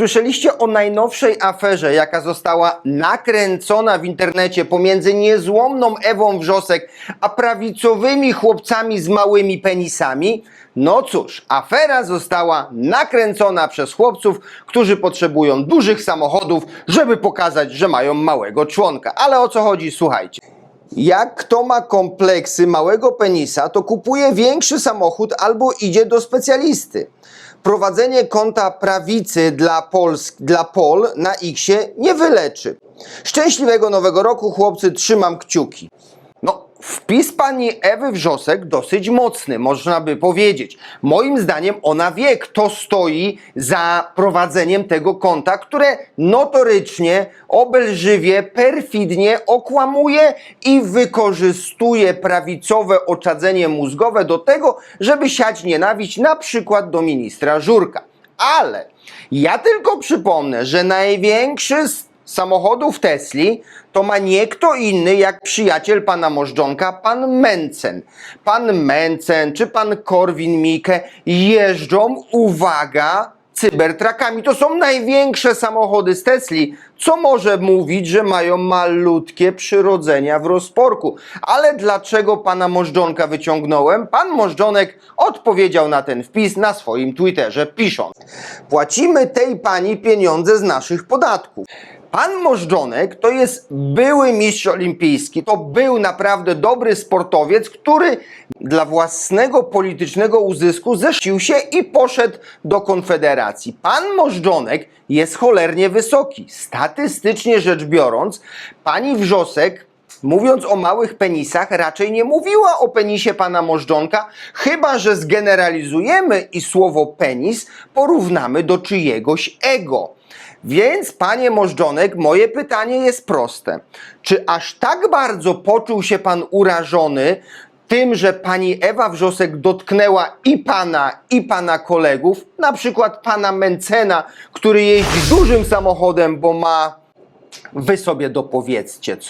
Słyszeliście o najnowszej aferze, jaka została nakręcona w internecie pomiędzy niezłomną Ewą Wrzosek a prawicowymi chłopcami z małymi penisami? No cóż, afera została nakręcona przez chłopców, którzy potrzebują dużych samochodów, żeby pokazać, że mają małego członka. Ale o co chodzi? Słuchajcie. Jak kto ma kompleksy małego penisa, to kupuje większy samochód albo idzie do specjalisty. Prowadzenie konta prawicy dla, Polsk, dla Pol na Xie nie wyleczy. Szczęśliwego nowego roku, chłopcy, trzymam kciuki. Wpis pani Ewy Wrzosek dosyć mocny, można by powiedzieć. Moim zdaniem ona wie, kto stoi za prowadzeniem tego konta, które notorycznie, obelżywie, perfidnie okłamuje i wykorzystuje prawicowe oczadzenie mózgowe do tego, żeby siać nienawiść na przykład do ministra Żurka. Ale ja tylko przypomnę, że największy samochodów Tesli to ma nie kto inny jak przyjaciel pana Możdżonka, pan Mencen. Pan Mencen czy pan Korwin-Mikke jeżdżą, uwaga, cybertrakami. To są największe samochody z Tesli, co może mówić, że mają malutkie przyrodzenia w rozporku. Ale dlaczego pana Możdżonka wyciągnąłem? Pan Możdżonek odpowiedział na ten wpis na swoim Twitterze, pisząc Płacimy tej pani pieniądze z naszych podatków. Pan Możdżonek to jest były mistrz olimpijski. To był naprawdę dobry sportowiec, który dla własnego politycznego uzysku zeszcił się i poszedł do Konfederacji. Pan Możdżonek jest cholernie wysoki. Statystycznie rzecz biorąc, pani Wrzosek Mówiąc o małych penisach, raczej nie mówiła o penisie pana Możdżonka, chyba że zgeneralizujemy i słowo penis porównamy do czyjegoś ego. Więc, panie Możdżonek, moje pytanie jest proste. Czy aż tak bardzo poczuł się pan urażony tym, że pani Ewa Wrzosek dotknęła i pana, i pana kolegów, na przykład pana Mencena, który jeździ dużym samochodem, bo ma, wy sobie dopowiedzcie co.